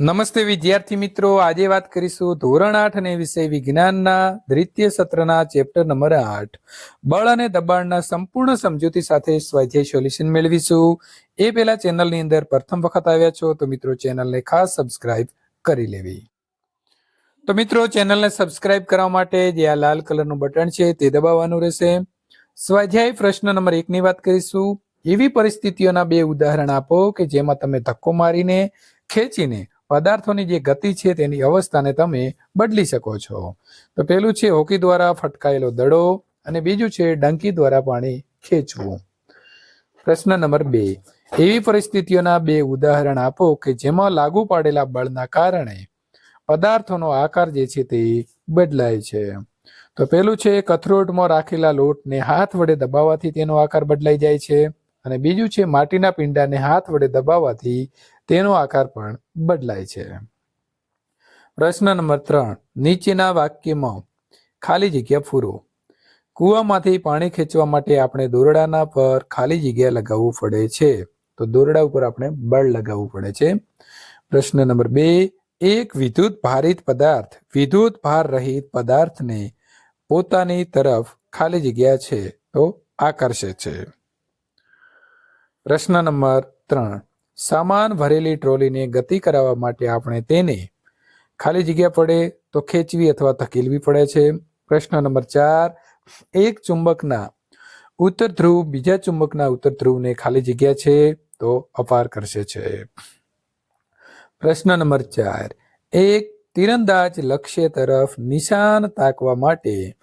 નમસ્તે વિદ્યાર્થી મિત્રો. આજે વાત કરીશું ધોરણ આઠ અને વિષય વિજ્ઞાનના દ્વિતીય સત્રના ચેપ્ટર નંબર આઠ. બળ અને દબાણના સંપૂર્ણ સમજૂતી સાથે સ્વાધ્યાય સોલ્યુશન મેળવીશું. એ પહેલા ચેનલની અંદર પ્રથમ વખત આવ્યા છો તો મિત્રો ચેનલને ખાસ સબસ્ક્રાઇબ કરી લેવી. તો મિત્રો ચેનલને સબસ્ક્રાઇબ કરવા માટે જે આ લાલ કલરનું બટન છે તે દબાવવાનું રહેશે. સ્વાધ્યાય પ્રશ્ન નંબર એકની વાત કરીશું. એવી પરિસ્થિતિઓના બે ઉદાહરણ આપો કે જેમાં તમે ધક્કો મારીને ખેંચીને પદાર્થોની જે ગતિ છે તેની અવસ્થાને તમે બદલી શકો છો. તો પેલું છે હોકી દ્વારા ફટકાયેલો દડો અને બીજું છે ડંકી દ્વારા પાણી ખેંચવું. પ્રશ્ન નંબર બે. એવી પરિસ્થિતિઓના બે ઉદાહરણ આપો કે જેમાં લાગુ પાડેલા બળના કારણે પદાર્થોનો આકાર જે છે તે બદલાય છે. તો પેલું છે કથરોટમાં રાખેલા લોટને હાથ વડે દબાવવાથી તેનો આકાર બદલાઈ જાય છે. અને બીજું છે, માટીના પિંડાને હાથ વડે દબાવવાથી તેનો આકાર પણ બદલાય છે. પ્રશ્ન નંબર ત્રણ, નીચેના વાક્યમાં ખાલી જગ્યા પૂરો કૂવામાંથી પાણી ખેંચવા માટે આપણે દોરડાના પર ખાલી જગ્યા લગાવવું પડે છે. તો દોરડા ઉપર આપણે બળ લગાવવું પડે છે. પ્રશ્ન નંબર બે, એક વિદ્યુત ભારિત પદાર્થ, વિદ્યુત ભાર રહિત પદાર્થને પોતાની તરફ ખાલી જગ્યા છે, તો આકર્ષે છે. પ્રશ્ન નંબર ત્રણ. સામાન ભરેલી ટ્રોલીને ગતિ કરાવવા માટે આપણે તેને ખાલી જગ્યા પડે તો ખેંચવી અથવા ધકેલવી પડે છે. પ્રશ્ન નંબર ચાર. એક ચુંબકના ઉત્તર ધ્રુવ બીજા ચુંબકના ઉત્તર ધ્રુવને ખાલી જગ્યા છે તો અપાર કરશે છે. પ્રશ્ન નંબર ચાર. એક તીરંદાજ લક્ષ્ય તરફ નિશાન તાકવા માટે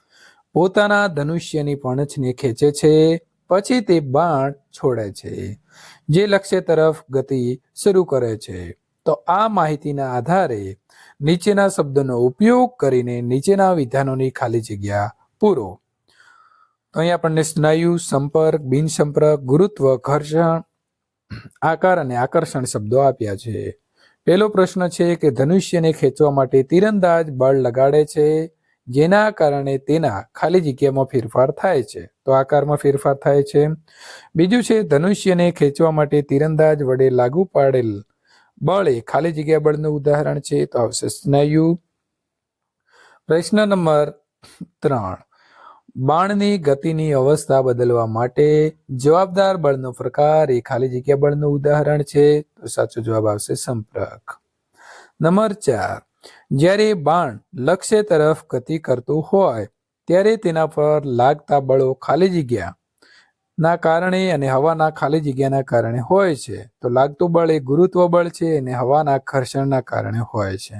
પોતાના ધનુષ્યની પણછને ખેંચે છે. પછી તે બાણ છોડે છે, જે લક્ષ્ય તરફ ગતિ શરૂ કરે છે. તો આ માહિતીના આધારે નીચેના શબ્દોનો ઉપયોગ કરીને નીચેના વિધાનોની ખાલી જગ્યા પૂરો. તો અહીં આપણને સ્નાયુ, સંપર્ક બિન સંપર્ક ગુરુત્વ, ઘર્ષણ, આકાર અને આકર્ષણ શબ્દો આપ્યા છે. પહેલો પ્રશ્ન છે કે ધનુષ્યને ખેંચવા માટે તીરંદાજ બળ લગાડે છે જેના કારણે તેના ખાલી જગ્યામાં ફેરફાર થાય છે. તો આકારમાં ફેરફાર થાય છે. બીજું છે, ધનુષ્યને ખેંચવા માટે તીરંદાજ વડે લાગુ પાડેલ બળ એ ખાલી જગ્યા બળનું ઉદાહરણ છે. તો આવશે સ્નાયુ. પ્રશ્ન નંબર ત્રણ. બાણની ગતિની અવસ્થા બદલવા માટે જવાબદાર બળનો પ્રકાર એ ખાલી જગ્યા બળનું ઉદાહરણ છે. તો સાચો જવાબ આવશે સંપર્ક. નંબર ચાર. જ્યારે બાણ લક્ષ્ય તરફ ગતિ કરતું હોય, ત્યારે તેના પર લાગતા બળો ખાલી જગ્યા ના કારણે અને હવાના ખાલી જગ્યાના કારણે હોય છે. તો લાગતું બળ એ ગુરુત્વ બળ છે અને હવાના ઘર્ષણના કારણે હોય છે.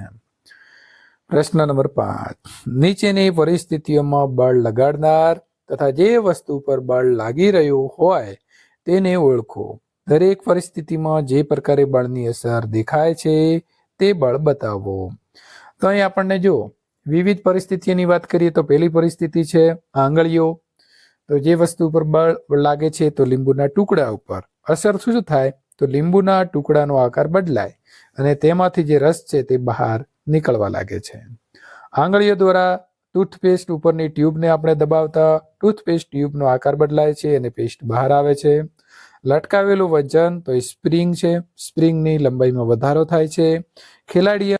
પ્રશ્ન નંબર પાંચ. નીચેની પરિસ્થિતિઓમાં બળ લગાડનાર તથા જે વસ્તુ પર બળ લાગી રહ્યું હોય તેને ઓળખો. દરેક પરિસ્થિતિમાં જે પ્રકારે બળની અસર દેખાય છે તે બળ બતાવો. તો અહીં આપણને જો વિવિધ પરિસ્થિતિઓની વાત કરીએ તો પહેલી પરિસ્થિતિ છે આંગળીઓ. તો જે વસ્તુ ઉપર બળ લાગે છે તો લીંબુના ટુકડા ઉપર. અસર શું થાય? તો લીંબુના ટુકડાનો આકાર બદલાય અને તેમાંથી જે રસ છે તે બહાર નીકળવા લાગે છે. આંગળીઓ દ્વારા ટૂથપેસ્ટ ઉપરની ટ્યુબને આપણે દબાવતા ટૂથપેસ્ટ ટ્યુબનો આકાર બદલાય છે અને પેસ્ટ બહાર આવે છે. લટકાવેલું વજન તો એ સ્પ્રિંગ છે. સ્પ્રિંગની લંબાઈમાં વધારો થાય છે. ખેલાડીએ